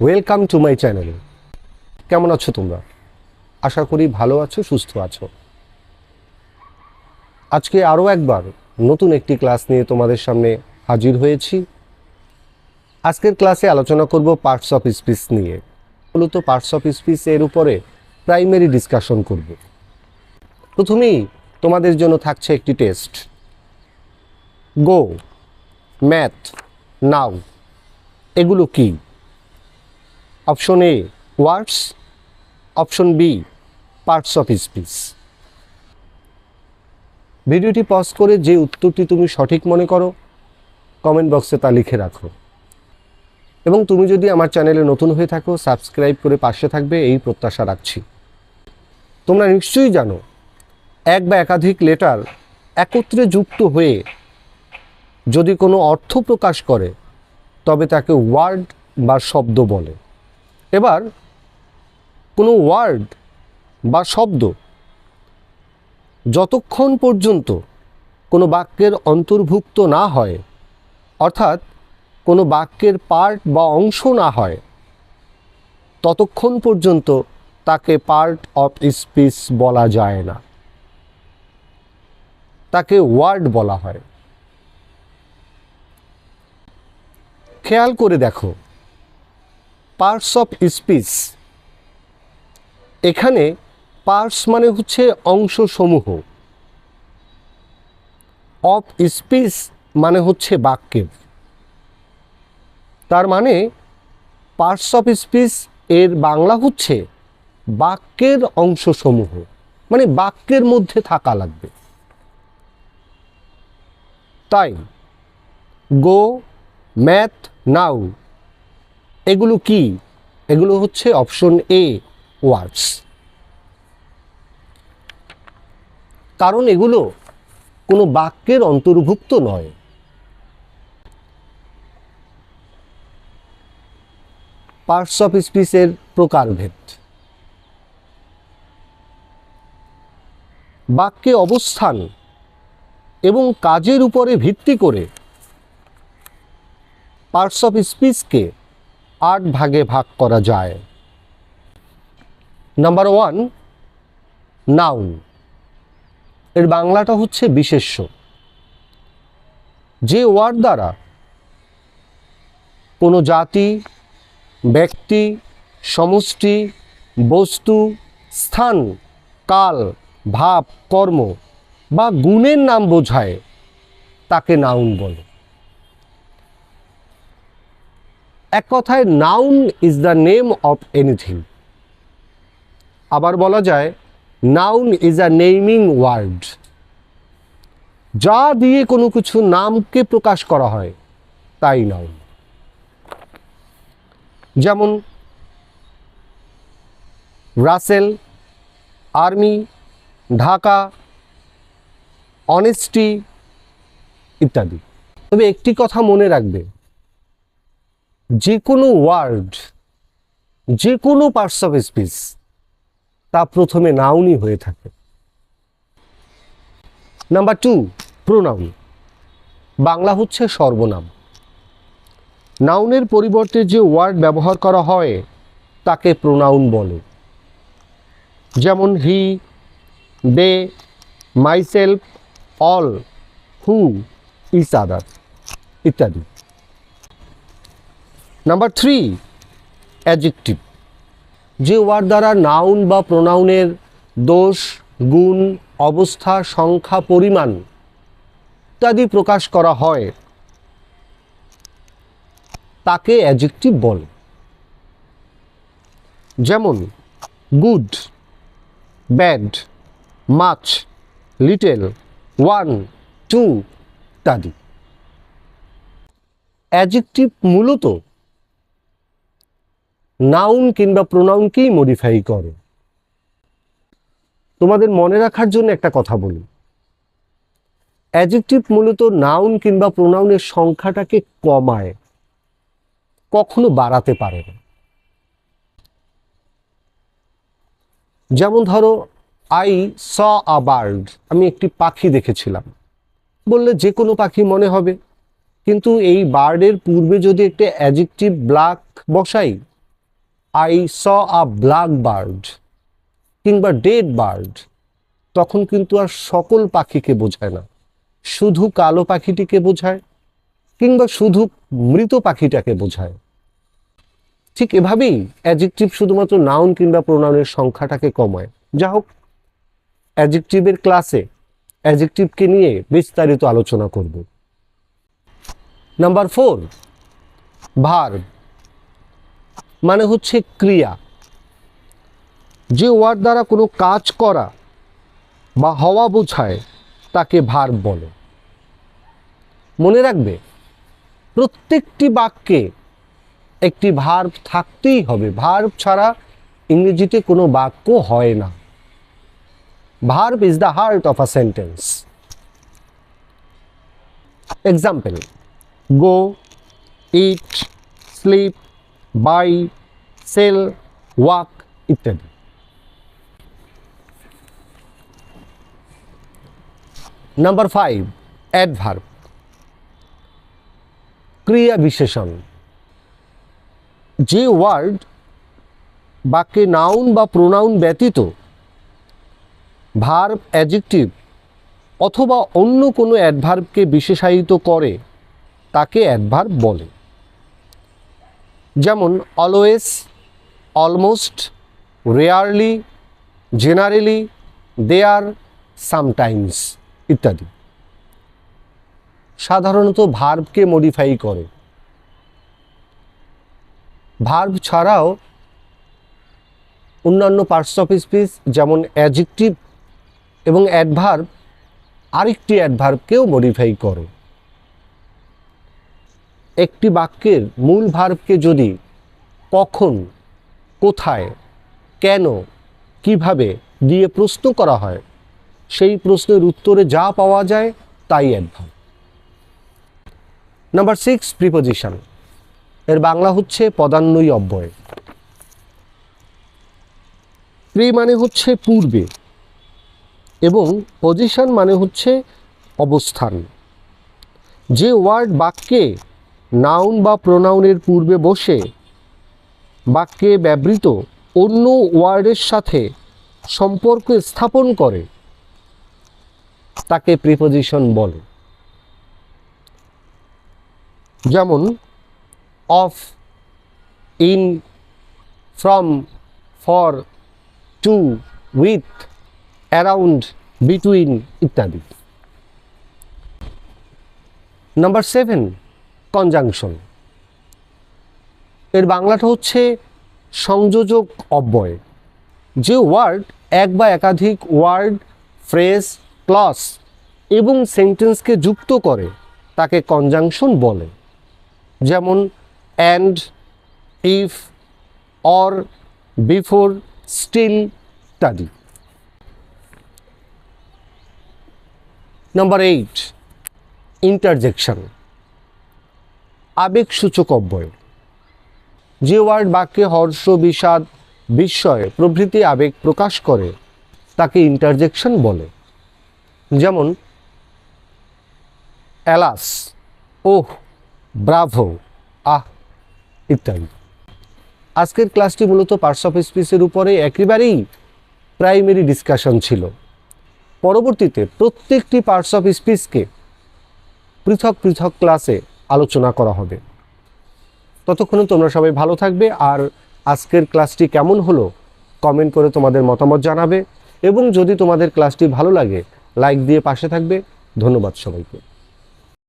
Welcome to my channel কেমন আছো তোমরা? আশা করি ভালো আছো, সুস্থ আছো। আজকে আরও একবার নতুন একটি ক্লাস নিয়ে তোমাদের সামনে হাজির হয়েছি। আজকের ক্লাসে আলোচনা করব পার্টস অফ স্পিচ নিয়ে। মূলত পার্টস অফ স্পিচ এর উপরে প্রাইমারি ডিসকাশন করব। প্রথমেই তোমাদের জন্য থাকছে একটি টেস্ট গো ম্যাথ নাও এগুলো কী? Option A, words. Option B, parts of speech. ভিডিওটি পজ করে যে উত্তরটি তুমি সঠিক মনে করো কমেন্ট বক্সে তা লিখে রাখো। এবং তুমি যদি আমার চ্যানেলে নতুন হয়ে থাকো সাবস্ক্রাইব করে পাশে থাকবে, এই প্রত্যাশা রাখছি। তোমরা নিশ্চয়ই জানো, এক বা একাধিক লেটার একত্রে যুক্ত হয়ে যদি কোনো অর্থ প্রকাশ করে, তবে তাকে ওয়ার্ড বা শব্দ বলে। এবার কোনো ওয়ার্ড বা শব্দ যতক্ষণ পর্যন্ত কোনো বাক্যের অন্তর্ভুক্ত না হয়, অর্থাৎ কোনো বাক্যের পার্ট বা অংশ না হয়, ততক্ষণ পর্যন্ত তাকে পার্ট অফ স্পিচ বলা যায় না। তাকে ওয়ার্ড বলা হয়। খেয়াল করে দেখো পার্টস অফ স্পিচ। এখানে পার্টস মানে হচ্ছে অংশসমূহ। অফ স্পিচ মানে হচ্ছে বাক্যের। তার মানে পার্টস অফ স্পিচ এর বাংলা হচ্ছে বাক্যের অংশসমূহ মানে বাক্যের মধ্যে থাকা লাগবে। তাই গো ম্যাথ নাও এগুলো কি? এগুলো হচ্ছে অপশন এ ওয়ার্ডস কারণ এগুলো কোনো বাক্যের অন্তর্ভুক্ত নয়। পার্টস অফ স্পিচের প্রকারভেদ। বাক্যে অবস্থান এবং কাজের উপরে ভিত্তি করে পার্টস অফ স্পিচকে আট ভাগে ভাগ করা যায়। নাম্বার ওয়ান নাউন এর বাংলাটা হচ্ছে বিশেষ্য। যে ওয়ার্ড দ্বারা কোনো জাতি, ব্যক্তি, সমষ্টি, বস্তু, স্থান, কাল, ভাব, কর্ম বা গুণের নাম বোঝায়, তাকে নাউন বলে। এক কথায় noun is the name of anything আবার বলা যায় noun is a naming word যা দিয়ে কোনো কিছু নামকে প্রকাশ করা হয়, তাই নাউন যেমন, রাসেল, আর্মি, ঢাকা অনেস্টি ইত্যাদি। তবে একটি কথা মনে রাখবে যে কোনো ওয়ার্ড যে কোনো পার্টস অফ স্পিচ, তা প্রথমে নাউনই হয়ে থাকে। Number two, pronoun. বাংলা হচ্ছে সর্বনাম। নাউনের পরিবর্তে যে ওয়ার্ড ব্যবহার করা হয়, তাকে প্রোনাউন বলে। যেমন হি, দে, মাইসেলফ, অল, হু, ইস আদার ইত্যাদি। নাম্বার থ্রি অ্যাজেক্টিভ যে ওয়ার্ড দ্বারা নাউন বা প্রোনাউনের দোষ, গুণ, অবস্থা, সংখ্যা, পরিমাণ ইত্যাদি প্রকাশ করা হয়, তাকে অ্যাজেক্টিভ বলে। যেমন good bad much little one two ইত্যাদি। অ্যাজেক্টিভ মূলত নাউন কিংবা প্রোনাউনকেই মডিফাই করে। তোমাদের মনে রাখার জন্য একটা কথা বলি। অ্যাজেক্টিভ মূলত নাউন কিংবা প্রোনাউনের সংখ্যাটাকে কমায়, কখনো বাড়াতে পারে না। যেমন ধরো আই স আ বার্ড আমি একটি পাখি দেখেছিলাম। বললে যে কোনো পাখি মনে হবে। কিন্তু এই বার্ডের পূর্বে যদি একটা অ্যাজেক্টিভ ব্ল্যাক বসাই I saw a black bird কিংবা ডেড বার্ড তখন কিন্তু আর সকল পাখিকে বোঝায় না। শুধু কালো পাখিটিকে বোঝায় কিংবা শুধু মৃত পাখিটাকে বোঝায়। ঠিক এভাবেই অ্যাজেক্টিভ শুধুমাত্র নাউন কিংবা প্রোনাউনের সংখ্যাটাকে কমায়। যা হোক অ্যাজেক্টিভের ক্লাসে অ্যাজেক্টিভকে নিয়ে বিস্তারিত আলোচনা করব। নাম্বার ফোর ভার মানে হচ্ছে ক্রিয়া। যে ওয়ার্ড দ্বারা কোনো কাজ করা বা হওয়া বোঝায়, তাকে ভার বলে। মনে রাখবে, প্রত্যেকটি বাক্যে একটি ভার্ব থাকতেই হবে। ভার্ব ছাড়া ইংরেজিতে কোনো বাক্য হয় না। Verb is the heart of a sentence. Example, go, eat, sleep, buy sell, walk ইত্যাদি। Number five, adverb. ক্রিয়া বিশেষণ। যে ওয়ার্ড বাক্যে নাউন বা প্রোনাউন ব্যতীত ভার্ব অ্যাজেক্টিভ অথবা অন্য কোনো অ্যাডভার্বকে বিশেষায়িত করে, তাকে অ্যাডভার্ব বলে। যেমন always almost rarely generally there sometimes ইত্যাদি। সাধারণত ভার্বকে মডিফাই করে। ভার্ব ছাড়াও অন্যান্য পার্টস অফ স্পিচ যেমন অ্যাজেক্টিভ এবং অ্যাডভার্ব আরেকটি অ্যাডভার্বকেও মডিফাই করে। একটি বাক্যের মূল ভার্বকে যদি কখন কোথায়, কেন, কীভাবে দিয়ে প্রশ্ন করা হয়, সেই প্রশ্নের উত্তরে যা পাওয়া যায় তাই অ্যাডভার্ব নাম্বার সিক্স প্রিপোজিশন এর বাংলা হচ্ছে পদান্বয়ী অব্যয়। প্রি মানে হচ্ছে পূর্বে এবং পজিশন মানে হচ্ছে অবস্থান। যে ওয়ার্ড বাক্যে নাউন বা প্রোনাউনের পূর্বে বসে বাক্যে ব্যবহৃত অন্য ওয়ার্ডের সাথে সম্পর্ক স্থাপন করে। তাকে প্রিপোজিশন বলে। যেমন of in from for to with around between ইত্যাদি। নাম্বার সেভেন কনজাংশন এর বাংলাটা হচ্ছে সংযোজক অব্যয়। যে ওয়ার্ড এক বা একাধিক ওয়ার্ড, ফ্রেজ, ক্লস এবং সেন্টেন্সকে যুক্ত করে, তাকে কনজাংশন বলে। যেমন and, if, or, before, still ইত্যাদি। Number eight, interjection. আবেগসূচক অব্যয়। যে ওয়ার্ড বাক্যে হর্ষ বিষাদ বিস্ময় প্রভৃতি আবেগ প্রকাশ করে, তাকে ইন্টারজেকশন বলে। যেমন, অ্যালাস, ওহ, ব্রাভো, আহ, ইত্যাদি। আজকের ক্লাসটি মূলত পার্টস অফ স্পিচের উপরে একেবারেই প্রাইমারি ডিসকাশন ছিল। পরবর্তীতে প্রত্যেকটি পার্টস অফ স্পিচকে পৃথক পৃথক ক্লাসে আলোচনা করা হবে। ততক্ষণে তোমরা সবাই ভালো থাকবে আর আজকের ক্লাসটি কেমন হলো কমেন্ট করে তোমাদের মতামত জানাবে এবং যদি তোমাদের ক্লাসটি ভালো লাগে লাইক দিয়ে পাশে থাকবে। ধন্যবাদ সবাইকে।